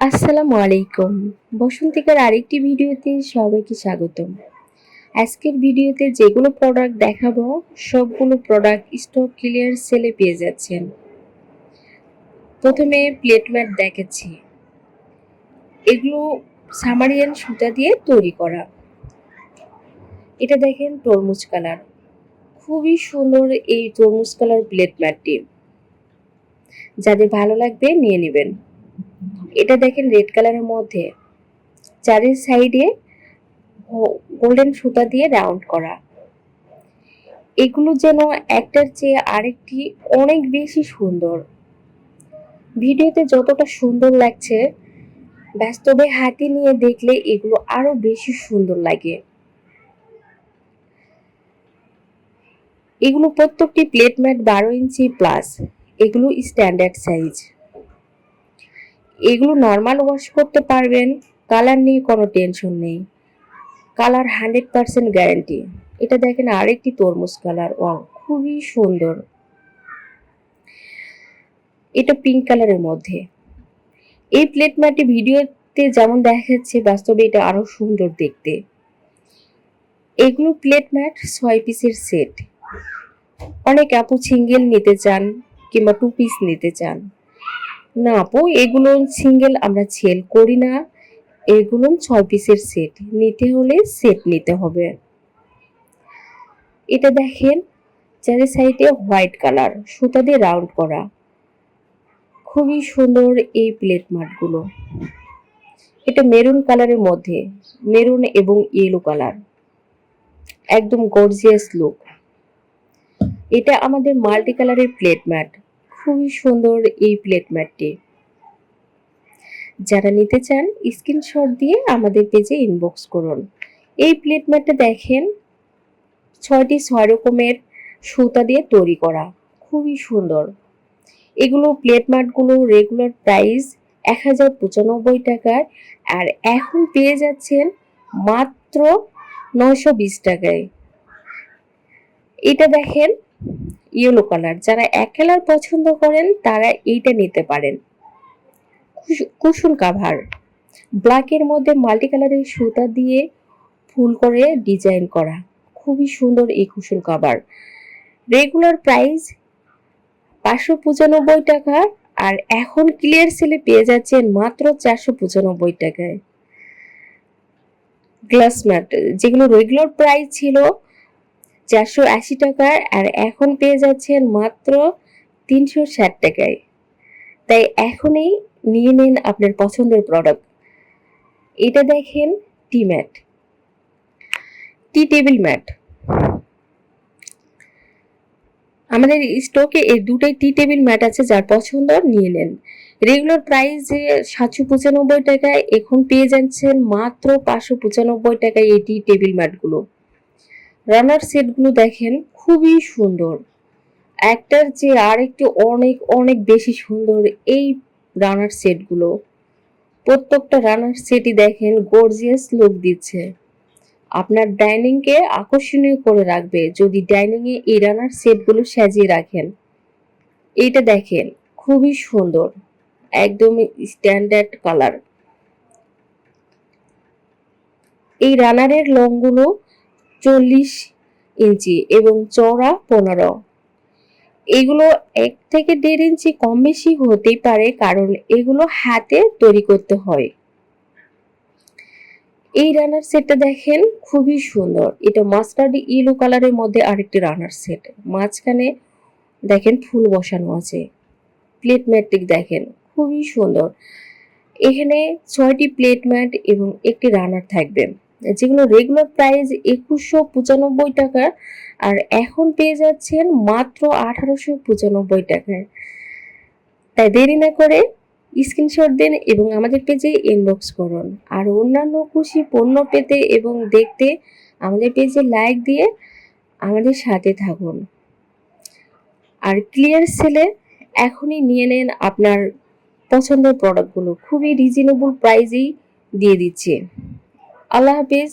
আসসালামু আলাইকুম। বসন্তিকার আরেকটি ভিডিওতে সবাইকে স্বাগতম। আজকের ভিডিওতে যেগুলো প্রোডাক্ট দেখাবো, সবগুলো প্রোডাক্ট স্টক ক্লিয়ার সেলে পেয়ে যাচ্ছেন। প্রথমে প্লেট ম্যাট দেখাচ্ছি। এগুলো সামারিয়ান সুতা দিয়ে তৈরি করা। এটা দেখেন তরমুজ কালার খুবই সুন্দর এই তরমুজ কালার প্লেট ম্যাটটি যাদের ভালো লাগবে নিয়ে নেবেন। এটা দেখেন রেড কালারের মধ্যে। চারের সাইডে গোল্ডেন সুতা দিয়ে রাউন্ড করা। এগুলো যেন একটার চেয়ে আরেকটি অনেক বেশি সুন্দর। ভিডিওতে যতটা সুন্দর লাগছে, বাস্তবে হাতে নিয়ে দেখলে এগুলো আরও বেশি সুন্দর লাগে। এগুলো প্রত্যেকটি প্লেট ম্যাট বারো ইঞ্চি প্লাস এগুলো স্ট্যান্ডার্ড সাইজ এগুলো নর্মাল ওয়াশ করতে পারবেন কালার নিয়ে কোনো টেনশন নেই। কালার হান্ড্রেড পারসেন্ট গ্যারেন্টি এটা দেখেন আরেকটি তরমুজ কালার ও খুবই সুন্দর। এটা পিঙ্ক কালারের মধ্যে। এই প্লেট ম্যাটটি ভিডিওতে যেমন দেখাচ্ছে, বাস্তবে এটা আরও সুন্দর দেখতে। এগুলো প্লেট ম্যাট ছয় পিসের সেট অনেক আপু সিঙ্গেল নিতে চান কিংবা টু পিস নিতে চান। না আপু, এগুলো সিঙ্গেল আমরা সেল করি না। এগুলো ছয় পিসের সেট নিতে হলে সেট নিতে হবে। এটা দেখেন, চারি সাইডে হোয়াইট কালার সুতা দিয়ে রাউন্ড করা। খুবই সুন্দর এই প্লেট মাটগুলো এটা মেরুন কালারের মধ্যে মেরুন এবং ইয়েলো কালার একদম গর্জিয়াস লুক এটা আমাদের মাল্টি কালারের প্লেট ম্যাট খুবই সুন্দর এই প্লেট ম্যাটটি যারা নিতে চান স্ক্রিনশট দিয়ে আমাদের পেজে ইনবক্স করুন। এই প্লেট ম্যাটটা দেখেন, ছয়টি ছয় রকমের সুতা দিয়ে তৈরি করা। খুবই সুন্দর। এগুলো প্লেট ম্যাটগুলো রেগুলার প্রাইস এক হাজার পঁচানব্বই টাকার আর এখন পেয়ে যাচ্ছেন মাত্র নয়শো বিশ টাকায়। এটা দেখেন ইয়েলো কালার। যারা এক কালার পছন্দ করেন, তারা এইটা নিতে পারেন। Cushion cover. ব্ল্যাকের মধ্যে মাল্টি কালারের সুতা দিয়ে ফুল করে ডিজাইন করা। খুবই সুন্দর এই কুশন কাভার। রেগুলার প্রাইস পাঁচশো পঁচানব্বই টাকা আর এখন ক্লিয়ার সেলে পেয়ে যাচ্ছেন মাত্র চারশো পঁচানব্বই টাকায়। গ্লাস ম্যাট যেগুলো রেগুলার প্রাইস ছিল চারশো আশি টাকার আর এখন পেয়ে যাচ্ছেন মাত্র তিনশো ষাট টাকায়। তাই এখনই নিয়ে নিন আপনার পছন্দের প্রোডাক্ট এটা দেখেন tea mat. Tea table mat. আমাদের স্টকে এই দুটাই টি টেবিল ম্যাট আছে, যার পছন্দ নিয়ে নেন। রেগুলার প্রাইস যে সাতশো পঁচানব্বই টাকায়, এখন পেয়ে যাচ্ছেন মাত্র পাঁচশো পঁচানব্বই টাকায় এই টি টেবিল ম্যাটগুলো। রানার সেটগুলো দেখেন, খুবই সুন্দর। একটার চেয়ে আরেকটি অনেক অনেক বেশি সুন্দর এই রানার সেটগুলো প্রত্যেকটা রানার সেটই দেখেন গর্জিয়াস লুক দিচ্ছে। আপনার ডাইনিংকে আকর্ষণীয় করে রাখবে, যদি ডাইনিংয়ে এই রানার সেটগুলো সাজিয়ে রাখেন। এইটা দেখেন, খুবই সুন্দর একদম স্ট্যান্ডার্ড কালার এই রানারের লংগুলো চল্লিশ ইঞ্চি এবং চওড়া পনেরো। এগুলো এক থেকে দেড় ইঞ্চি কম বেশি হতেই পারে, কারণ এগুলো হাতে তৈরি করতে হয়। এই রানার সেটটা দেখেন, খুবই সুন্দর। এটা মাস্টার্ড ইয়েলো কালারের মধ্যে আরেকটি রানার সেট মাঝখানে দেখেন ফুল বসানো আছে। প্লেট ম্যাটটি দেখেন, খুবই সুন্দর। এখানে ছয়টি প্লেট ম্যাট এবং একটি রানার থাকবে। যেগুলো রেগুলার প্রাইস একুশশো পঁচানব্বই টাকা আর এখন পেয়ে যাচ্ছেন মাত্র আঠারোশো পঁচানব্বই টাকায় তাই দেরি না করে স্ক্রিনশট দিন এবং আমাদের পেজে ইনবক্স করুন। আর অন্যান্য খুশি পণ্য পেতে এবং দেখতে আমাদের পেজে লাইক দিয়ে আমাদের সাথে থাকুন। আর ক্লিয়ার সেলে এখনই নিয়ে নেন আপনার পছন্দের প্রোডাক্টগুলো খুবই রিজনেবল প্রাইজেই দিয়ে দিচ্ছে। আল্লাহ হাফিজ।